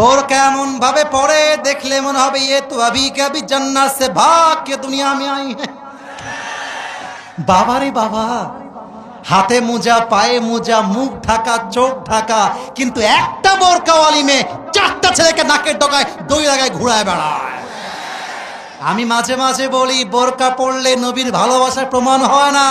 বোরকা এমন ভাবে পড়ে দেখলে মনে হবে ইয়ে তো আবি কাবি জান্নাত, সে ভাগ কে দুনিয়া মে আই। বাবারে বাবা, হাতে মোজা, পায়ে মোজা, মুখ ঢাকা, চোখ ঢাকা, কিন্তু একটা বোরকাওয়ালি মেয়ে চারটা ছেলেকে নাকের ডগায় দই লাগায় ঘুরায় বেড়ায়। আমি মাঝে মাঝে বলি, বোরকা পড়লে নবীর ভালোবাসার প্রমাণ হয় না।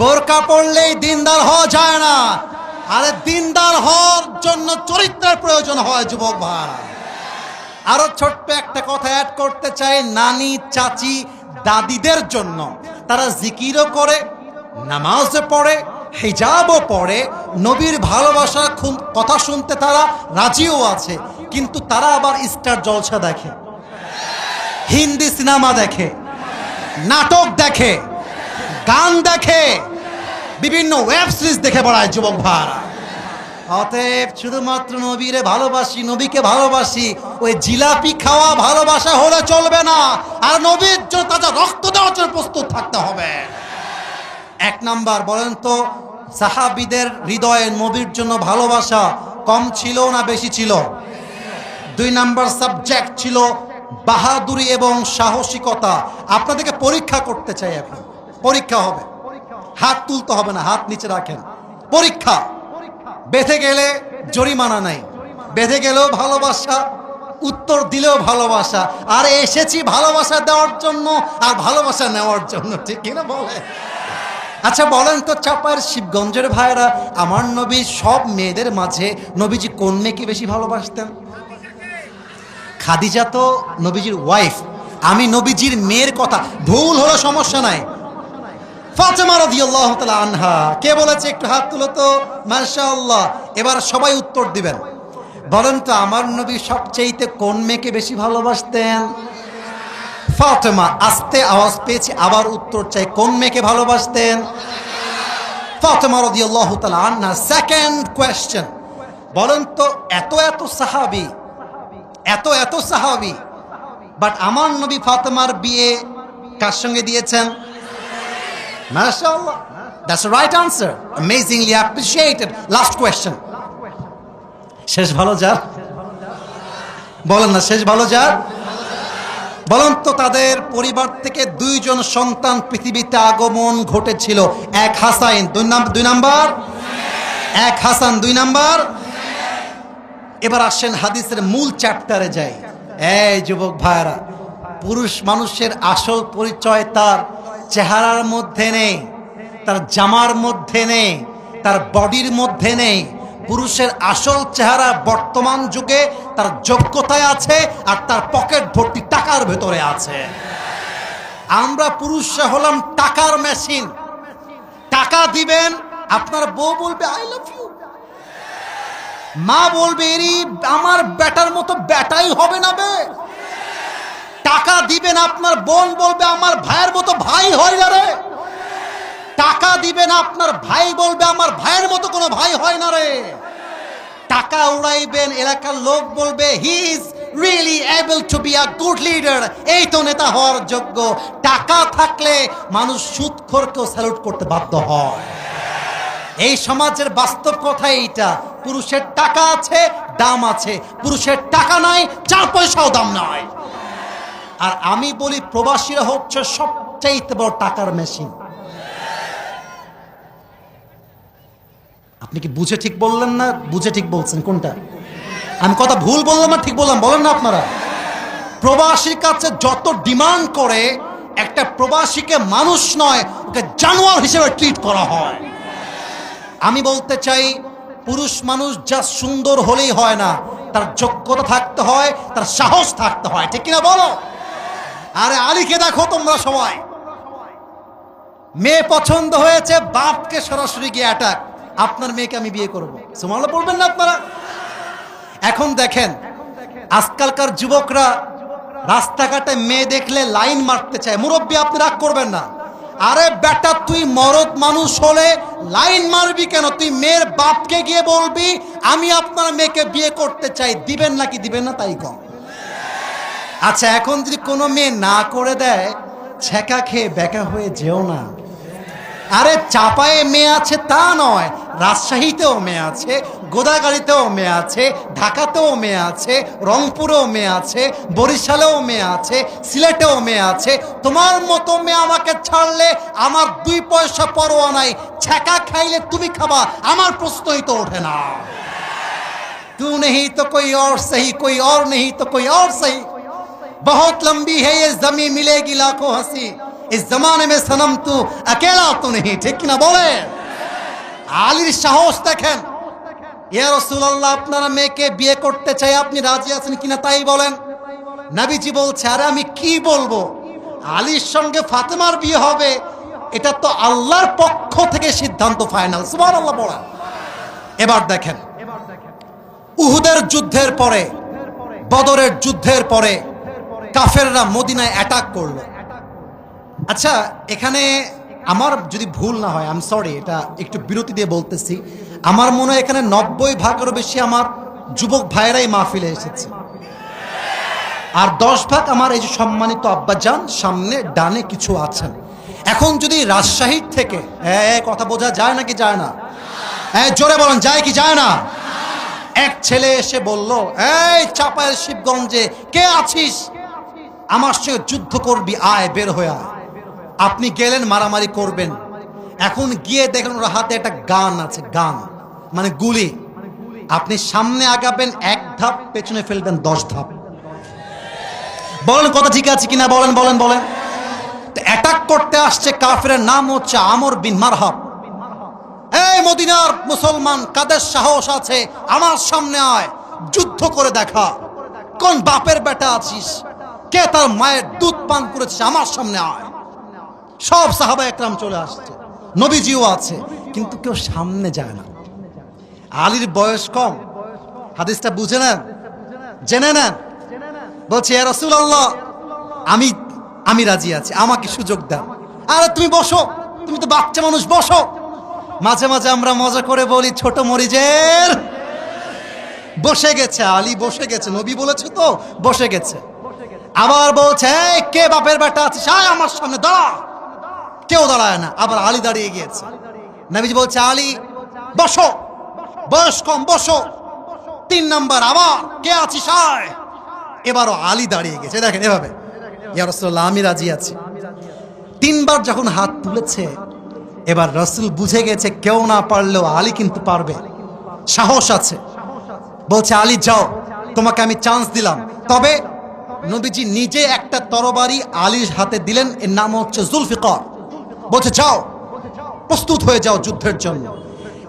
বোরকা পড়লেই দিনদার হওয়া যায় না। আরে দিনদার হওয়ার জন্য চরিত্রের প্রয়োজন হয়, যুবক ভাই। আরও ছোট্ট একটা কথা অ্যাড করতে চাই, নানি, চাচি, দাদিদের জন্য। তারা জিকিরও করে, নামাজও পড়ে, হিজাবও পড়ে, নবীর ভালোবাসার খুন- কথা শুনতে তারা রাজিও আছে, কিন্তু তারা আবার স্টার জলসা দেখে, হিন্দি সিনেমা দেখে, নাটক দেখে, গান দেখে, বিভিন্ন ওয়েব সিরিজ দেখে বেড়ায় যুবক ভাড়া অতএব শুধুমাত্র নবীরে ভালোবাসি, নবীকে ভালোবাসি, ওই জিলাপি খাওয়া ভালোবাসা হলে চলবে না। আর নবীর জন্য তাদের রক্ত দেওয়ার জন্য প্রস্তুত থাকতে হবে। এক নাম্বার, বলেন তো, সাহাবিদের হৃদয়ে নবীর জন্য ভালোবাসা কম ছিল না বেশি ছিল? দুই নাম্বার সাবজেক্ট ছিল বাহাদুরি এবং সাহসিকতা। আপনাদেরকে পরীক্ষা করতে চাই এখন। পরীক্ষা হবে। হাত তুলতে হবে না, হাত নিচে রাখেন। পরীক্ষা। বেঁধে গেলে জরিমানা নাই। বেঁধে গেলেও ভালোবাসা, উত্তর দিলেও ভালোবাসা। আর এসেছি ভালোবাসা দেওয়ার জন্য আর ভালোবাসা নেওয়ার জন্য, ঠিক কিনা বলে? আচ্ছা বলেন তো চাপার শিবগঞ্জের ভাইরা আমার নবী সব মেয়েদের মাঝে নবীজি কোন মেয়েকে বেশি ভালোবাসতেন? খাদিজা তো নবীজির ওয়াইফ আমি নবীজির মেয়ের কথা, ভুল হলো সমস্যা নাই। আনহা। কে বলেছে একটু হাত তুলো তো? এবার সবাই উত্তর দিবেন। আমার নবী কোন মেয়েকে বেশি ভালোবাসতেন? ফাতেমা, আস্তে আওয়াজ পেয়েছি, আবার উত্তর চাই, কোন মেয়েকে ভালোবাসতেন? ফাতেমা সেকেন্ড কোয়েশ্চেন বলেন তো, এত এত সাহাবী, এত এত সাহাবি বাট আমার নবী ফাতেমার বিয়ে কার সঙ্গে দিয়েছেন? মাশাআল্লাহ। That's right answer amazingly appreciated last question শেষ ভালো যার? বলেন না, শেষ ভালো যার? বলেন তো তাদের পরিবার থেকে দুইজন সন্তান পৃথিবীতে আগমন ঘটেছিল। এক হাসাইন, দুই দুই নাম্বার? এক হাসান, দুই নাম্বার? এবার আসেন হাদিসের মূল চ্যাপ্টারে যাই। এই যুবক ভাইরা পুরুষ মানুষের আসল পরিচয় তার। চেহারার মধ্যে নেই, তার জামার মধ্যে নেই, তার বডির মধ্যে নেই। পুরুষের আসল চেহারা বর্তমান যুগে তার যোগ্যতায় আছে আর তার পকেট ভর্তি টাকার ভেতরে আছে। আমরা পুরুষরা হলাম টাকার মেশিন। টাকা দিবেন, আপনার বউ বলবে আই লাভ ইউ মা বলবে এরই আমার বেটার মতো বেটাই হবে না বে। দিবেন আপনার বোন বলবে, আমার ভাইয়ের মতো ভাই হয় না রে। টাকা দিবেন আপনার ভাই বলবে, আমার ভাইয়ের মতো কোনো ভাই হয় না রে। টাকা উড়াইবেন, এলাকার লোক বলবে he is really able to be a good leader এই তো নেতা হওয়ার যোগ্য। টাকা থাকলে মানুষ সুদখোরকেও স্যালুট করতে বাধ্য হয়। এই সমাজের বাস্তব কথা এইটা। পুরুষের টাকা আছে, দাম আছে। পুরুষের টাকা নাই, চার পয়সাও দাম নাই। আর আমি বলি প্রবাসীরা হচ্ছে সবচাইতে বড় টাকার মেশিন। আপনি কি বুঝে ঠিক বললেন না? বুঝে ঠিক বলছেন, কোনটা? আমি কথা ভুল বললাম না, ঠিক বললাম, বলেন না আপনারা। প্রবাসীর কাছে যত ডিমান্ড করে, একটা প্রবাসীকে মানুষ নয়, ওকে জানোয়ার হিসেবে ট্রিট করা হয়। আমি বলতে চাই, পুরুষ মানুষ যা সুন্দর হলেই হয় না, তার যোগ্যতা থাকতে হয়, তার সাহস থাকতে হয়, ঠিক কিনা বলো? আরে আলীকে দেখো তোমরা সবাই। মেয়ে পছন্দ হয়েছে, বাপকে সরাসরি গিয়ে অ্যাটাক আপনার মেয়েকে আমি বিয়ে করব। সুমালো পড়বেন না আপনারা? এখন দেখেন, আজকালকার যুবকরা রাস্তাঘাটে মেয়ে দেখলে লাইন মারতে চায়। মুরব্বী, আপনি রাগ করবেন না। আরে বেটা, তুই মরদ মানুষ হলে লাইন মারবি কেন? তুই মেয়ের বাপকে গিয়ে বলবি, আমি আপনার মেয়েকে বিয়ে করতে চাই। দিবেন নাকি দিবেন না তাই কম। আচ্ছা এখন যদি কোনো মেয়ে না করে দেয় ছেঁকা খেয়ে বেকা হয়ে যেও না। আরে, চাপায়ে মেয়ে আছে তা নয়। রাজশাহীতেও মেয়ে আছে, গোদাগাড়িতেও মেয়ে আছে, ঢাকাতেও মেয়ে আছে, রংপুরেও মেয়ে আছে, বরিশালেও মেয়ে আছে, সিলেটেও মেয়ে আছে। তোমার মতো মেয়ে আমাকে ছাড়লে আমার দুই পয়সা পরোয়া নাই। ছ্যাঁকা খাইলে তুমি খাবা, আমার প্রশ্নই তো ওঠে না। তু নেই তো কই অর সহি, কই অর নেই তো কই অর সহি। बहुत लंबी है ये जमीन मिलेगी लाखों हंसी इस जमाने में सनम तू अकेला तो नहीं ठीक ना बोले আলীর সাহস দেখেন ইয়া রাসূলুল্লাহ আপনারা মেয়েকে বিয়ে করতে চাই আপনি রাজি আছেন কিনা তাই বলেন নবীজি বলছে আরে আমি কি বলবো আলীর সঙ্গে ফাতেমার বিয়ে হবে এটা তো আল্লাহর পক্ষ থেকে সিদ্ধান্ত ফাইনাল সুবহানাল্লাহ বলেন এবার দেখেন উহুদের যুদ্ধের পরে বদরের যুদ্ধের পরে কাফেররা মদিনায় অ্যাটাক করল। আচ্ছা এখানে আমার যদি ভুল না হয় আম সরি এটা একটু বিরতি দিয়ে বলতেছি। আমার মনে হয় এখানে নব্বই ভাগেরও বেশি আমার যুবক ভাইয়েরাই মাহফিলে এসেছে। আর দশ ভাগ আমার এই যে সম্মানিত আব্বাজান সামনে ডানে কিছু আছেন। এখন যদি রাজশাহীর থেকে এ, কথা বোঝা যায় নাকি যায় না? হ্যাঁ জোরে বলেন যায় কি যায় না? এক ছেলে এসে বলল এই চাপায়ের শিবগঞ্জে কে আছিস? আমার সঙ্গে যুদ্ধ করবি, আয়, বের হয়ে আয়। আপনি গেলেন, মারামারি করবেন। এখন গিয়ে দেখেন ওর হাতে একটা গান আছে, গান। মানে গুলি। আপনি সামনে আগাবেন, এক ধাপ পেছনে ফেলবেন, দশ ধাপ। বলেন কথা ঠিক আছে কিনা? বলেন বলেন বলেন। অ্যাটাক করতে আসছে কাফের, নাম হচ্ছে আমর বিন মারহাব। এই মদিনার মুসলমান, কাদের সাহস আছে? আমার সামনে আয়, যুদ্ধ করে দেখা। কোন বাপের বেটা আছিস? কে তার মায়ের দুধ পান করেছে আমার সামনে আয়। সব সাহাবা একরাম চলে আসছে। নবীজিও আছে, কিন্তু কেউ সামনে যায় না। আলীর বয়স কম। হাদিসটা বুঝে নেন? জেনে নেন? বলছে রসুল আল্লাহ আমি আমি রাজি আছি, আমাকে সুযোগ দেন আরে তুমি বসো, তুমি তো বাচ্চা মানুষ, বসো। মাঝে মাঝে আমরা মজা করে বলি, ছোট মরিজের বসে গেছে, আলী বসে গেছে, নবী বলেছে তো, বসে গেছে। আবার বলছে "এই, কে বাপের বেটা আছে? আয় আমার সামনে দাঁড়া। কেউ দাঁড়ায় না আবার আলী দাঁড়িয়ে গিয়েছে। নবীজি বলছে আলী বসো। বয়স কম বসো। তিন নাম্বার আবার কে আছিস আয়। এবারও আলী দাঁড়িয়ে গেছে। দেখেন এভাবে। আমি রাজি আছি। তিনবার যখন হাত তুলেছে এবার রসুল বুঝে গেছে কেউ না পারলেও আলী কিন্তু পারবে। সাহস আছে। বলছে আলী যাও। তোমাকে আমি চান্স দিলাম। তবে নবীজি নিজে একটা তরবারি আলীর হাতে দিলেন, এর নাম হচ্ছে জুলফিকর। বলছে, যাও, প্রস্তুত হয়ে যাও যুদ্ধের জন্য।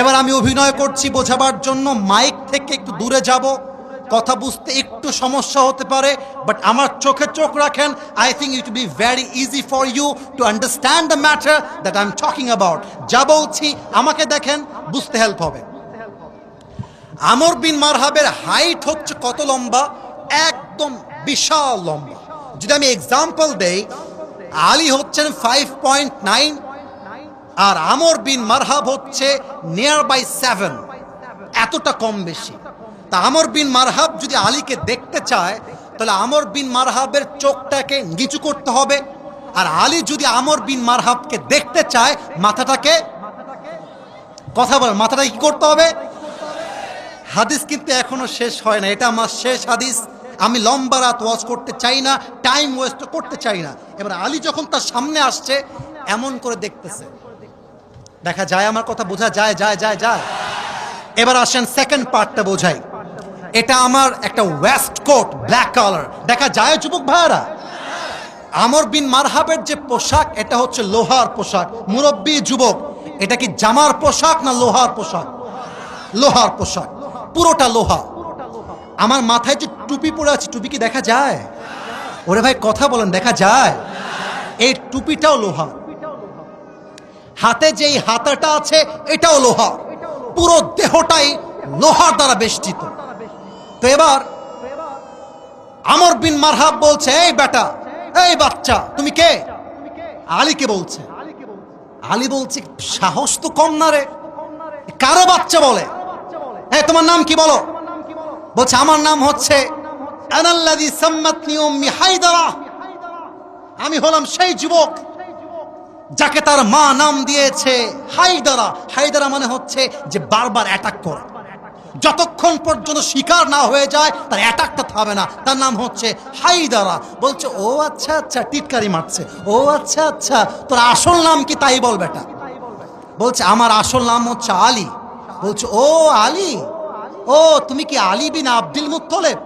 এবার আমি অভিনয় করছি বোঝাবার জন্য, মাইক থেকে একটু দূরে যাব, কথা বুঝতে একটু সমস্যা হতে পারে বাট আমার চোখে চোখ রাখেন I think it be very easy for you to understand the matter that I am talking about যা বলছি, আমাকে দেখেন, বুঝতে হেল্প হবে। আমর বিন মারহাবের হাইট হচ্ছে কত লম্বা? একদম বিশাল লম্বা। যদি আমি এক্সাম্পল দেই, আলী হচ্ছেন ফাইভ পয়েন্ট নাইন আর আমর বিন মারহাব হচ্ছে নিয়ার বাই সেভেন এতটা কম বেশি। তা আমর বিন মারহাব যদি আলীকে দেখতে চায়, তাহলে আমর বিন মারহাবের চোখটাকে নিচু করতে হবে। আর আলী যদি আমর বিন মারহাবকে দেখতে চায়, মাথাটাকে কথা বলে মাথাটা কি করতে হবে? হাদিস কিন্তু এখনও শেষ হয় না। এটা আমার শেষ হাদিস। আমি লম্বা রাত ওয়াজ করতে চাই না, টাইম ওয়েস্ট করতে চাই না। এবার আলী যখন তার সামনে আসছে, এমন করে দেখতেছে। দেখা যায় আমার কথা বোঝা যায় যায় যায় যায়। এবার আসেন সেকেন্ড পার্টটা বোঝাই। এটা আমার একটা ওয়েস্ট কোট ব্ল্যাক কালার দেখা যায় যুবক ভাইয়ারা? আমর বিন মারহাবের যে পোশাক, এটা হচ্ছে লোহার পোশাক। মুরব্বী যুবক, এটা কি জামার পোশাক না লোহার পোশাক? লোহার পোশাক। পুরোটা লোহা। আমার মাথায় যে টুপি পরে আছে, টুপি কি দেখা যায়? ওরে ভাই, কথা বলেন, দেখা যায়? এই টুপিটাও লোহা। হাতে যেই হাতাটা আছে, এটাও লোহা। পুরো দেহটাই লোহার দ্বারা বেষ্টিত। তো এবার আমর বিন মারহাব বলছে, এই বেটা, এই বাচ্চা, তুমি কে? আলীকে বলছে। আলী বলছে, সাহস তো কম না রে। কারও বাচ্চা বলে। হ্যাঁ তোমার নাম কি বলো? বলছে, আমার নাম হচ্ছে আমি হলাম সেই যুবক যাকে তার মা নাম দিয়েছে হাইদারা হাইদারা মানে হচ্ছে যে বারবার অ্যাটাক করে। যতক্ষণ পর্যন্ত শিকার না হয়ে যায়, তার অ্যাটাকটা থামে না। তার নাম হচ্ছে হাইদারা বলছে, ও আচ্ছা আচ্ছা টিটকারি মারছে। ও আচ্ছা আচ্ছা তোর আসল নাম কি তাই বল বেটা। বলছে, আমার আসল নাম হচ্ছে আলী। বলছে, ও আলী? ও, তুমি কি আলী বিন আব্দুল মুত্তলেব?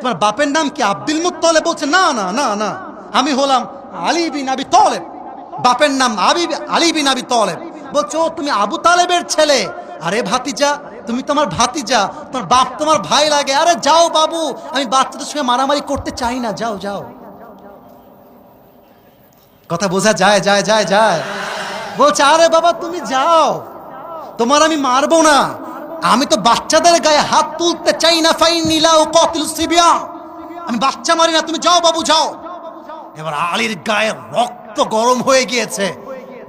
তোমার বাপের নাম কি আব্দুল মুত্তলেব বলছে? না না না না। আমি হলাম আলী বিন আবি তলেব। বাপের নাম আবি, আলী বিন আবি তলেব। বলছে তুমি আবু তালেবের ছেলে। আরে ভাতিজা, তুমি তোমার ভাতিজা। তোমার বাপ তোমার ভাই লাগে। আরে যাও বাবু, আমি বাচ্চাদের সঙ্গে মারামারি করতে চাই না। যাও যাও। কথা বোঝা যায় যায় যায় যায়। বলছে, আরে বাবা, তুমি যাও। তোমার আমি মারবো না। আমি তো বাচ্চাদের গায়ে হাত তুলতে চাই না ফাইন নীলা ও কতিল সিবিয়া। আমি বাচ্চা মারি না, তুমি যাও বাবু, যাও। এবার আলীর গায়ে রক্ত গরম হয়ে গিয়েছে।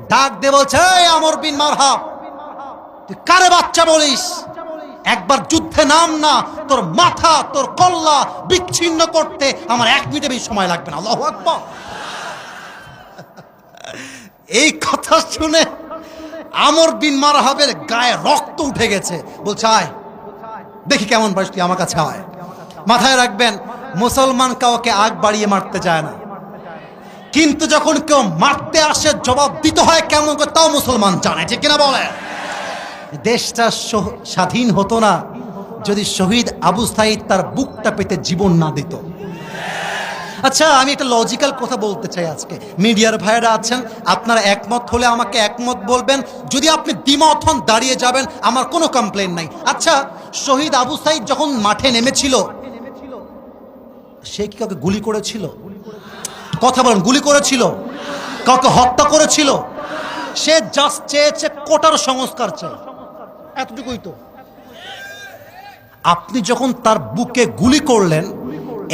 ডাক দে বলছে, "এই আমর বিন মারহাব, তুই কারে বাচ্চা বলিস? একবার যুদ্ধে নাম না, তোর মাথা, তোর কল্লা বিচ্ছিন্ন করতে আমার এক মিনিটে বেশি সময় লাগবে না। আল্লাহু আকবার। এই কথা শুনে আমর বিন মারহাবের গায়ে রক্ত উঠে গেছে। বলছে, আয়। দেখি কেমন পারিস তুই আমার কাছে আয়। মাথায় রাখবেন, মুসলমান কাউকে আগ বাড়িয়ে মারতে চায় না। কিন্তু যখন কেউ মারতে আসে, জবাব দিতে হয় কেমন করে, তাও মুসলমান জানে, ঠিক কিনা বলে? দেশটা স্বাধীন হতো না যদি শহীদ আবু সাইদ তার বুকটা পেতে জীবন না দিত। আচ্ছা আমি একটা লজিক্যাল কথা বলতে চাই আজকে। মিডিয়ার ভাইয়েরা আছেন, আপনারা একমত হলে আমাকে একমত বলবেন। যদি আপনি দ্বিমত হন, দাঁড়িয়ে যাবেন, আমার কোনো কমপ্লেন নাই। আচ্ছা শহীদ আবু সাইদ যখন মাঠে নেমেছিল, সে কি কাউকে গুলি করেছিল? কথা বলেন, গুলি করেছিল? কাউকে হত্যা করেছিল? সে জাস্ট চেয়েছে কোটার সংস্কার চাই। এতটুকুই তো। আপনি যখন তার বুকে গুলি করলেন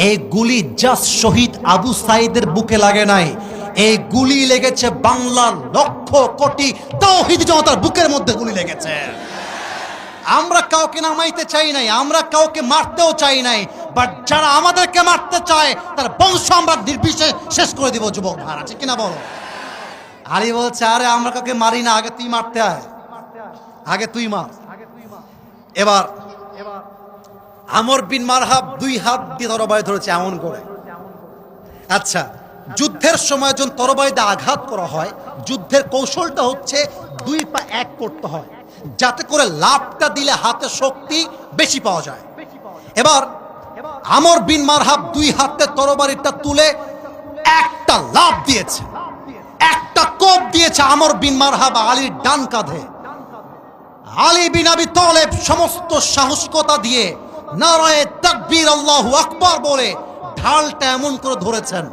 এই গুলি জাস্ট শহীদ আবু সাইদের বুকে লাগে নাই। এই গুলি লেগেছে বাংলার লক্ষ কোটি তৌহিদ জনতার বুকের মধ্যে গুলি লেগেছে। আমরা কাউকে নামাইতে চাই নাই, আমরা কাউকে মারতেও চাই নাই বাট যারা আমাদেরকে মারতে চায়, তার বংশ আমরা নির্বিশেষ শেষ করে দিব, যুবক ভাড়া ঠিক কিনা বলো? আলী বলছে, আরে, আমরা কাউকে মারি না, আগে তুই মারতে আয়। আগে তুই মার। এবার আমর বিন মারহাব দুই হাত দিয়ে তরবারি ধরেছে এমন করে। আচ্ছা যুদ্ধের সময় যখন তরবারিতে আঘাত করা হয়, যুদ্ধের কৌশলটা হচ্ছে দুই পা এক করতে হয়, যাতে করে লাভটা দিলে হাতে শক্তি বেশি পাওয়া যায়। এবার আমর বিন মারহাব দুই হাতে তরবারিটা তুলে একটা লাভ দিয়েছে। একটা কোপ দিয়েছে আমর বিন মারহাব আলীর ডান কাঁধে। আলী বিন আবি তলেব সমস্ত সাহসিকতা দিয়ে নারায়ে বলে ঢালটা এমন করে ধরেছেন,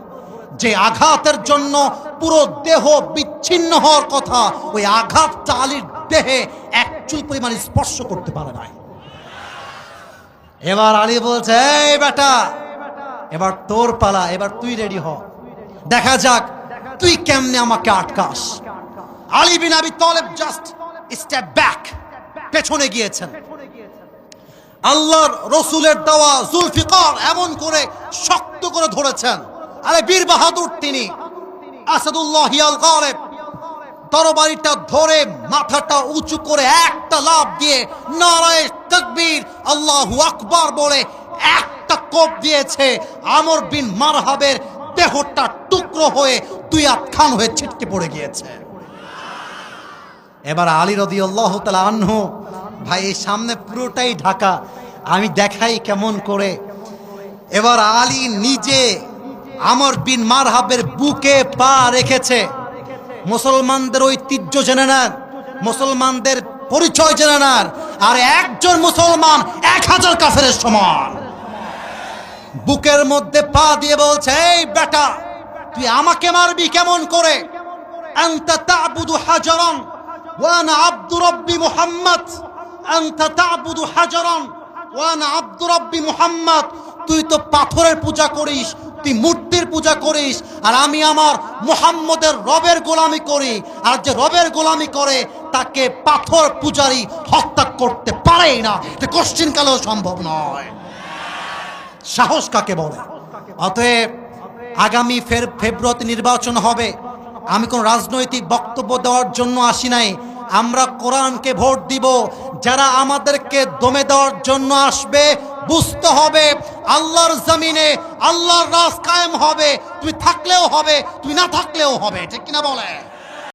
যে আঘাতের জন্য পুরো দেহ বিচ্ছিন্ন হওয়ার কথা ওই আঘাতটা আলীর দেহে এক পরিমাণ স্পর্শ করতে পারে নাই। এবার আলী বলছে, এই বেটা, এবার তোর পালা, এবার তুই রেডি হ। দেখা যাক তুই কেমনে আমাকে আটকাস। আলী বিন আবি তলেব জাস্ট স্টেপ ব্যাক পেছনে গিয়েছেন। আল্লাহর রসুলের দেওয়া জুলফিকার এমন করে শক্ত করে ধরেছেন। আরে বীর বাহাদুর তিনি, আসাদুল্লাহ হিয়াল গালেব তরবারিটা ধরে মাথাটা উঁচু করে একটা লাভ দিয়ে নারায় তকবীর আল্লাহু আকবার বলে একটা কোপ দিয়েছে। আমর বিন মারহাবের দেহটা টুকরো হয়ে দুই আতখান হয়ে ছিটকে পড়ে গিয়েছে। এবার আলী রদি আল্লাহ তালা আহ্ন ভাই, এই সামনে পুরোটাই ঢাকা। আমি দেখাই কেমন করে। এবার আলী নিজে আমর বিন মারহাবের বুকে পা রেখেছে। মুসলমানদের ঐতিহ্য জেনে নেন। মুসলমানদের পরিচয় জেনে নেন। আর একজন মুসলমান এক হাজার কাফের সমান। বুকের মধ্যে পা দিয়ে বলছে, এই বেটা, তুই আমাকে মারবি কেমন করে? আনতা তা'বুদু হাজারান, ওয়া আনা আব্দু রাব্বি মুহাম্মদ। আনতা তা'বুদু হাজারান। ওয়া আনা আব্দু রাব্বি তুই তো পাথরের পূজা করিস, তুই মূর্তির পূজা করিস, আর আমি আমার মুহাম্মদের রবের গোলামি করি। আর যে রবের গোলামি করে, তাকে পাথর পূজারি হত্যা করতে পারেই না। এটা কোশ্চিন কালেও সম্ভব নয়। সাহস কাকে বলে? অতএব আগামী ফের ফেব্রুয়ারিতে নির্বাচন হবে। আমি কোন রাজনৈতিক বক্তব্য দেওয়ার জন্য আসি নাই। আমরা কোরআনকে ভোট দিব। যারা আমাদেরকে দমে দেওয়ার জন্য আসবে, বুঝতে হবে আল্লাহর জমিনে আল্লাহর রাজ কায়েম হবে, তুমি থাকলেও হবে, তুমি না থাকলেও হবে, ঠিক কিনা বলে